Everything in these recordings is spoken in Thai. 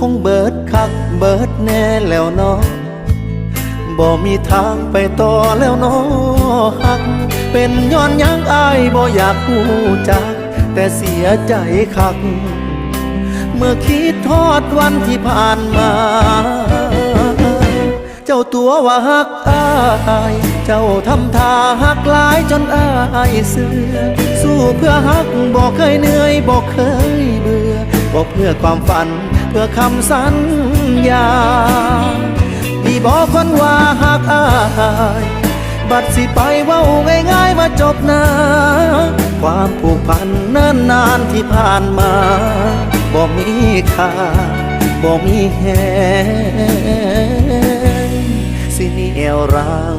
คงเบิดคักเบิดแน่แล้วเนาะบ่มีทางไปต่อแล้วเนาะฮัก เป็นย้อนยังอายบ่อยากหูจัก แต่เสียใจคัก เมื่อคิดทอดวันที่ผ่านมา เจ้าตัวว่าฮักอาย เจ้าทำท่าฮักหลายจนอายเสือ สู้เพื่อฮักบอกเคยเหนื่อยบอกเคยเบื่อ บอกเพื่อความฝันเพื่อคำสัญญาที่บอกคนว่าฮักอายบัดสิไปเว้าง่ายๆมาจบนะความผูกพันเนิ่นนานที่ผ่านมาบ่มีค่าบ่มีแหงสิเหนียวรัง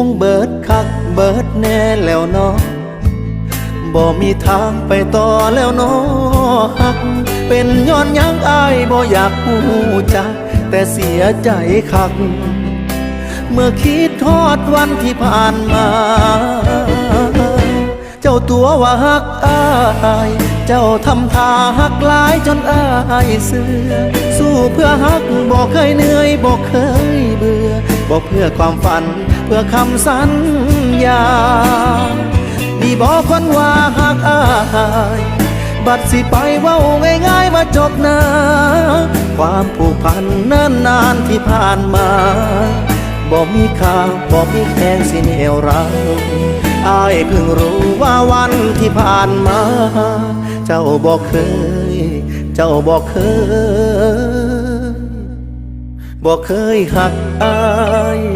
คงเบิดคักเบิดแน่แล้วเนาะบ่มีทางไปต่อแล้วเนาะฮัก เป็นย้อนยังอายบ่อยากหูจัก แต่เสียใจคัก เมื่อคิดทอดวันที่ผ่านมา เจ้าตัวว่าฮักอาย เจ้าทำท่าฮักหลายจนอายเสือ สู้เพื่อฮักบอกเคยเหนื่อยบอกเคย บอกเพื่อความฝันเพื่อคำสัญญา ดีบอกคนว่าฮักอายบัดสิไปเว้าง่ายๆมาจบนะความผูกพันเนิ่นนานที่ผ่านมาบ่มีค่าบ่มีแข่งสิเหนียวรังอายเพิ่งรู้ว่าวันที่ผ่านมา เจ้าบอกเคย เจ้าบอกเคย บอกเคยหักอาย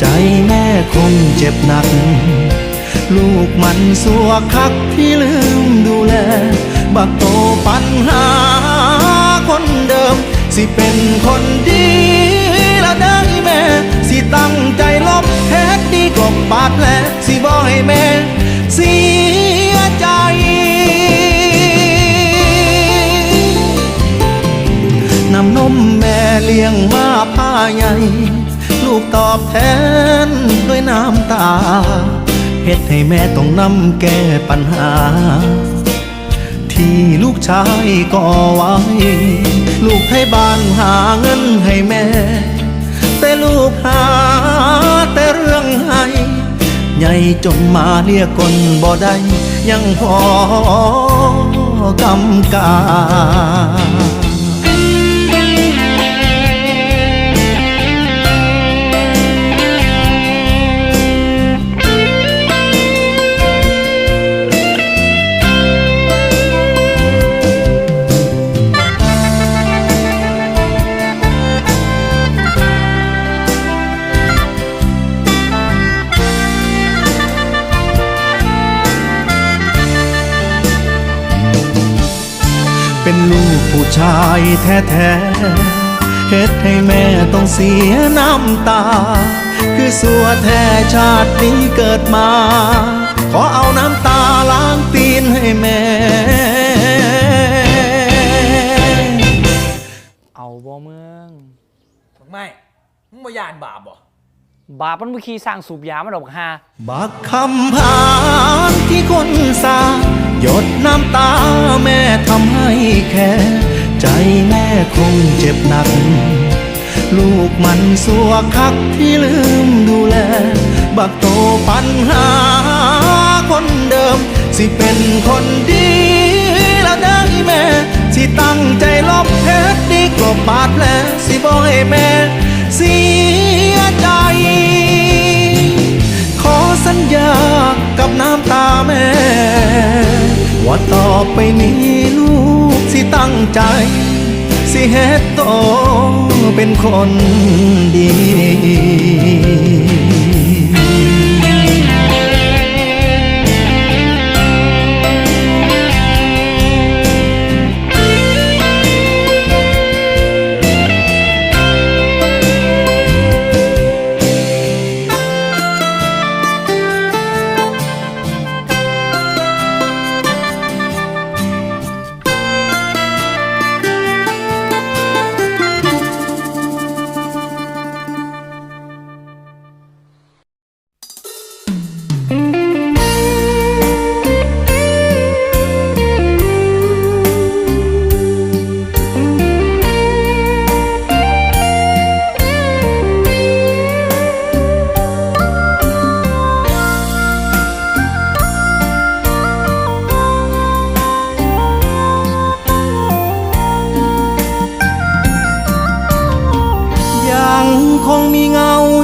ใจแม่คงเจ็บหนัก ลูกมันสัวคักที่ลืมดูแล บักโตปัญหาคนเดิม สิเป็นคนดีละได้แม่ สิตั้งใจลบแท้ดีกบปาดแผลสิบ่ให้แม่ เสียใจน้ำนมแม่เลี้ยงมาผ้าใหญ่ ลูกตอบแทนด้วยน้ำตาเฮ็ดให้แม่ต้องนำแก้ปัญหา ที่ลูกชายก่อไว้ ลูกให้บ้านหาเงินให้แม่ แต่ลูกหาแต่เรื่องให้ใหญ่จนมาเรียกคนบ่ได้ ยังพอกำกา แท้ๆเฮ็ดให้แม่ต้องเสียน้ำตา คือสัวแท้ชาตินี้เกิดมา ขอเอาน้ำตาล้างตีนให้แม่ เอาบ่เมืองไม่มึงมายานบาปบ่บาปมันบ่ขี้สร้างสูบยามันดอกฮาบักคำพานที่คนสาหยดน้ำตาแม่ทำให้แค่ ใจแม่คงเจ็บหนัก ลูกมันสัวคักที่ลืมดูแล บักโตปัญหาคนเดิม สิเป็นคนดีละได้แม่ สิตั้งใจลบเพชรดีกลบบาดแผลสิบ่ให้แม่เสียใจ ขอสัญญากับน้ำตาแม่ ว่าต่อไปนี้ลูก ตั้งใจ สิเฮ็ดโตเป็นคนดี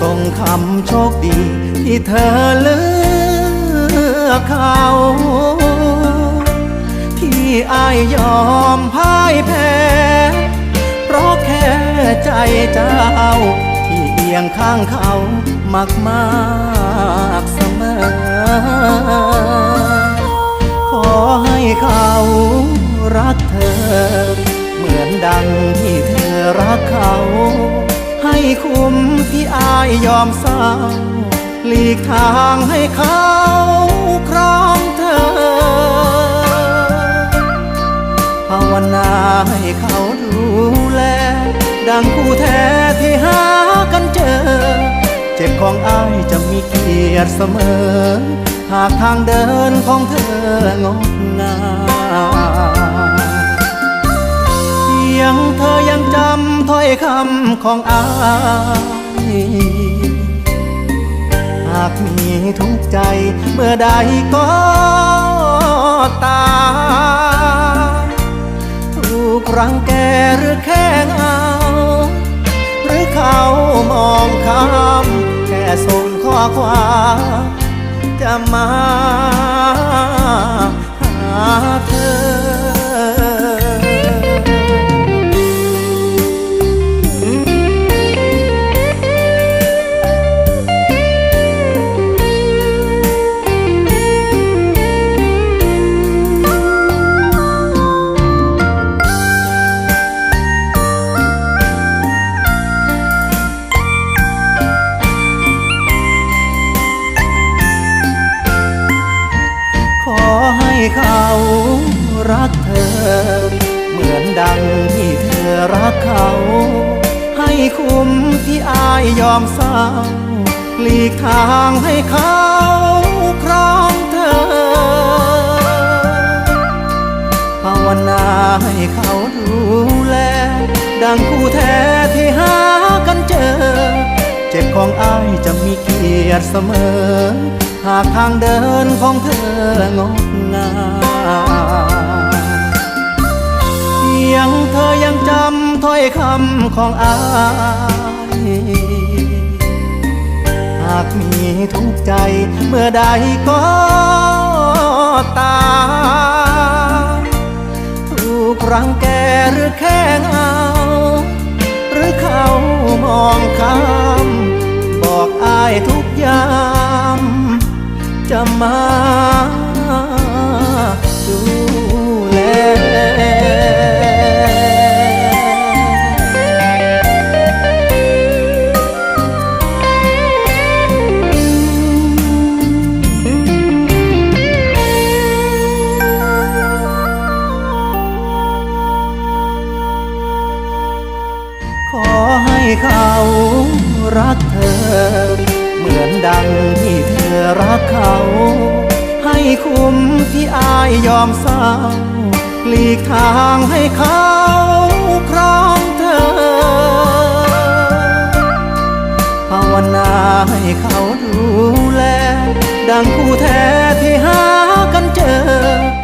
ส่งคำโชคดีที่เธอเลือกเขา ที่อายยอมพ่ายแพ้ เพราะแค่ใจเจ้า ที่เอียงข้างเขามากมากเสมอ ขอให้เขารักเธอ เหมือนดังที่เธอ รักเขา ให้คุ้มที่อายยอมเศร้าหลีกทางให้เขาครองเธอ ภาวนาให้เขาดูแล ดังคู่แท้ที่หากันเจอ เจ็บของอายจะมีเกียรติเสมอหหากทางเดินของเธองดงาม จำถ้อยคำของอายหากมีทุกใจเมื่อใดก็ตาถูกรังแกหรือแค่เงาหรือเขามองข้ามแค่ส่งข้อความจะมาหาเธอ ยยอมเศร้าหลีกทางให้เขาครองเธอ ภาวนาให้เขาดูแล ดังคู่แท้ที่หากันเจอ เจ็บของอ้ายจะมีเกียรติเสมอ หากทางเดินของเธองดงามเพียงเธอยังจำถ้อยคำของอายากมีทุกใจเมื่อใดก็ตามถูกรังแกหรือแค่เหงาหรือเขามองข้าม บอกอายทุกยาม จะมาดูแล รักเขา ให้คุ้มที่อายยอมเศร้าหลีกทางให้เขาครองเธอภาวนาให้เขาดูแล ดังคู่แท้ที่หากันเจอ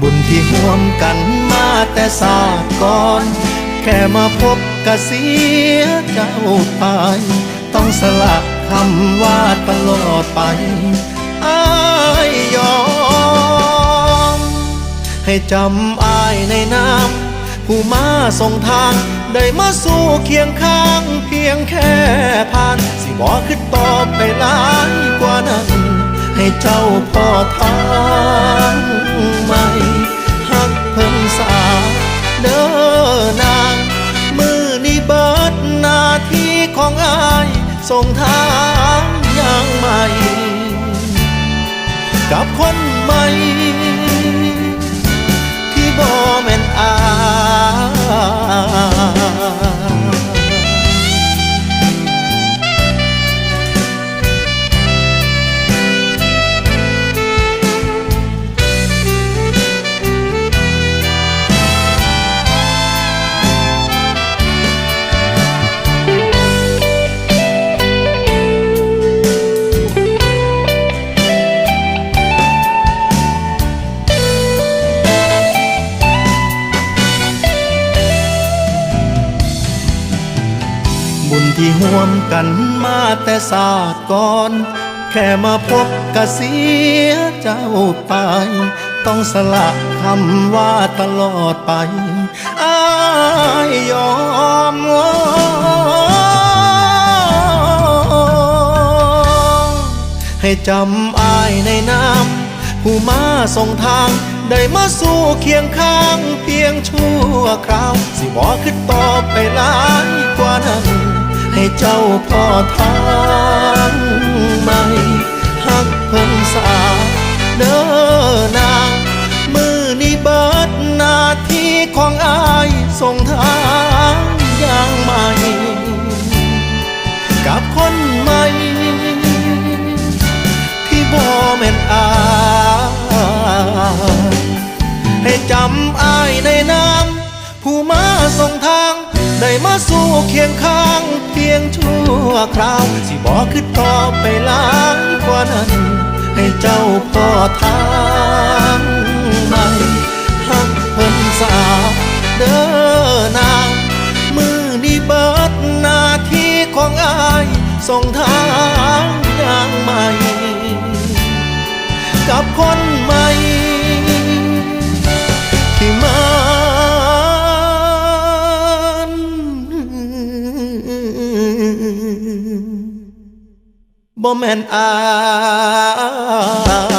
บุญที่ห่วมกันมาแต่ศาสตร์ก่อน แค่มาพบกะเสียเจ้าไป ต้องสละคำว่าตลอดไปอายยอม ให้จำอายในน้ำผู้มาส่งทาง ได้มาสู้เคียงข้าง เพียงแค่ผ่าน สิบอกขึ้นต่อไปหลายกว่านั้น ให้เจ้าพ่อทางใหม่หักเพิ่งสาเด้อนาง มือนี้เบิดหน้าที่ของอายส่งทางอย่างใหม่ กับคนใหม่ ที่ห่วมกันมาแต่ศาสตร์ก่อน แค่มาพบกะเสียเจ้าไป ต้องสละคำว่าตลอดไปอายยอมให้จำอายในน้ำผู้มาส่งทางได้มาสู่เคียงข้างเพียงชั่วคราว สิบอขึ้นต่อไปหลายกว่านั้นให้ เจ้าพ่อทางใหม่หักเพิ่งสาเด้อนามือนี้เบิดหน้าที่ของอายส่งทางอย่างใหม่ กับคนใหม่ ที่บ่แม่นอายให้จำอายในน้ำผู้มาส่งทาง ได้มาสู่เคียงข้างเพียงชั่วคราว สิบอกคือต่อไปหลายกว่านั้น ให้เจ้าพ่อทางใหม่หักเพิ่นสาเด้อนางมือนี้เบิดหน้าที่ของอายส่งทางอย่างใหม่ กับคนใหม่ บ่แม่นอาย